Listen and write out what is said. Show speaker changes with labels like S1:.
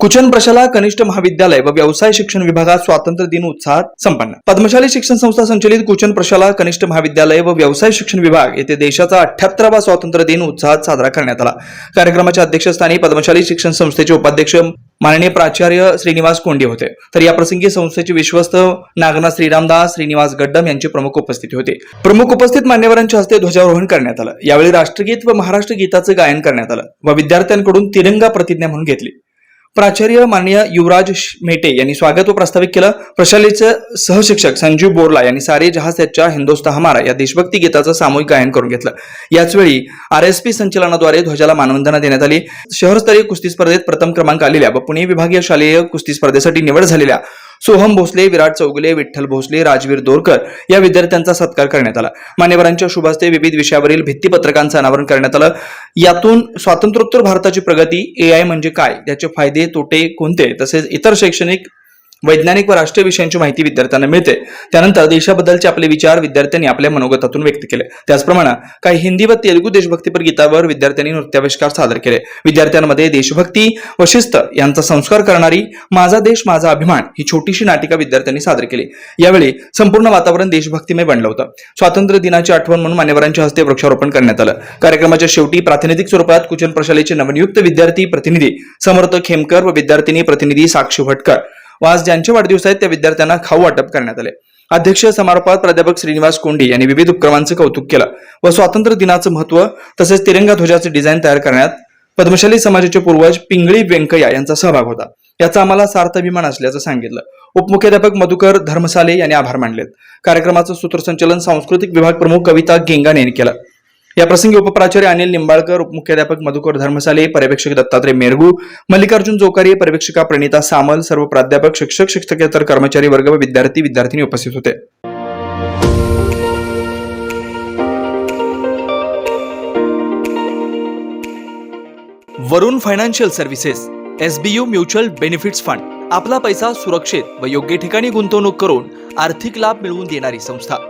S1: कुचन प्रशाला कनिष्ठ महाविद्यालय व व्यवसाय शिक्षण विभागात स्वातंत्र्य दिन उत्साहात संपन्न. पद्मशाली शिक्षण संस्था संचलित कुचन प्रशाला कनिष्ठ महाविद्यालय व व्यवसाय शिक्षण विभाग येथे देशाचा अठ्याहत्तरावा स्वातंत्र्य दिन उत्साहात साजरा करण्यात आला. कार्यक्रमाच्या अध्यक्षस्थानी पद्मशाली शिक्षण संस्थेचे उपाध्यक्ष माननीय प्राचार्य श्रीनिवास कोंडे होते. तर या प्रसंगी संस्थेचे विश्वस्त नागनाथ श्रीरामदास श्रीनिवास गड्डम यांची प्रमुख उपस्थिती होते. प्रमुख उपस्थित मान्यवरांच्या हस्ते ध्वजारोहण करण्यात आलं. यावेळी राष्ट्रगीत व महाराष्ट्र गीताचं गायन करण्यात आलं व विद्यार्थ्यांकडून तिरंगा प्रतिज्ञा म्हणून घेतली. प्राचार्य माननीय युवराज मेटे यांनी स्वागत व प्रास्ताविक केलं. प्रशालेचे सहशिक्षक संजीव बोरला यांनी सारे जहाज त्याच्या हिंदोस्ता हमारा या देशभक्ती गीताचं सामूहिक गायन करून घेतलं. याचवेळी आर एस पी संचलनाद्वारे ध्वजाला मानवंदना देण्यात आली. शहरस्तरीय कुस्ती स्पर्धेत प्रथम क्रमांक आलेल्या व पुणे विभागीय शालेय कुस्ती स्पर्धेसाठी निवड झालेल्या सोहम भोसले विराट चौगुले विठ्ठल भोसले राजवीर दोरकर या विद्यार्थ्यांचा सत्कार करण्यात आला. मान्यवरांच्या शुभास्ते विविध विषयावरील भित्तीपत्रकांचं अनावरण करण्यात आलं. यातून स्वातंत्र्योत्तर भारताची प्रगती ए आय म्हणजे काय? त्याचे फायदे तोटे कोणते? तसेच इतर शैक्षणिक वैज्ञानिक व राष्ट्रीय विषयांची माहिती विद्यार्थ्यांना मिळते. त्यानंतर देशाबद्दलचे आपले विचार विद्यार्थ्यांनी आपल्या मनोगतातून व्यक्त केले. त्याचप्रमाणे काही हिंदी व तेलुगू देशभक्तीपर गीतावर विद्यार्थ्यांनी नृत्याविष्कार सादर केले. विद्यार्थ्यांमध्ये देशभक्ती व शिस्त यांचा संस्कार करणारी माझा देश माझा अभिमान ही छोटीशी नाटिका विद्यार्थ्यांनी सादर केली. यावेळी संपूर्ण वातावरण देशभक्तीमय बनलं होतं. स्वातंत्र्य दिनाची आठवण म्हणून मान्यवरांच्या हस्ते वृक्षारोपण करण्यात आलं. कार्यक्रमाच्या शेवटी प्रातिनिधिक स्वरूपात कुचन प्रशालेचे नवनियुक्त विद्यार्थी प्रतिनिधी समर्थ खेमकर व विद्यार्थिनी प्रतिनिधी साक्षी भटकर व आज ज्यांचे वाढदिवस आहेत त्या विद्यार्थ्यांना खाऊ वाटप करण्यात आले. अध्यक्ष समारोपात प्राध्यापक श्रीनिवास कोंडी यांनी विविध उपक्रमांचं कौतुक केलं व स्वातंत्र्य दिनाचं महत्त्व तसेच तिरंगा ध्वजाचे डिझाईन तयार करण्यात पद्मशाली समाजाचे पूर्वज पिंगळी व्यंकय्या यांचा सहभाग होता. याचा आम्हाला सार्थ अभिमान असल्याचं सांगितलं. उपमुख्याध्यापक मधुकर धर्मसाले यांनी आभार मानलेत. कार्यक्रमाचं सूत्रसंचलन सांस्कृतिक विभाग प्रमुख कविता गेंगाने यांनी केलं. या प्रसंगी उपप्राचार्य अनिल निंबाळकर उपमुख्याध्यापक मधुकर धर्मसाले पर्यवेक्षक दत्तात्रय मेरगू मल्लिकार्जुन जोकारी पर्यवेक्षिका प्रणिता सामल सर्व प्राध्यापक शिक्षक शिक्षकेतर कर्मचारी वर्ग व विद्यार्थी विद्यार्थिनी उपस्थित होते. Varun financial services SBU mutual benefits fund आपला पैसा सुरक्षित व योग्य ठिकाणी गुंतवणूक करून आर्थिक लाभ मिळवून देणारी संस्था.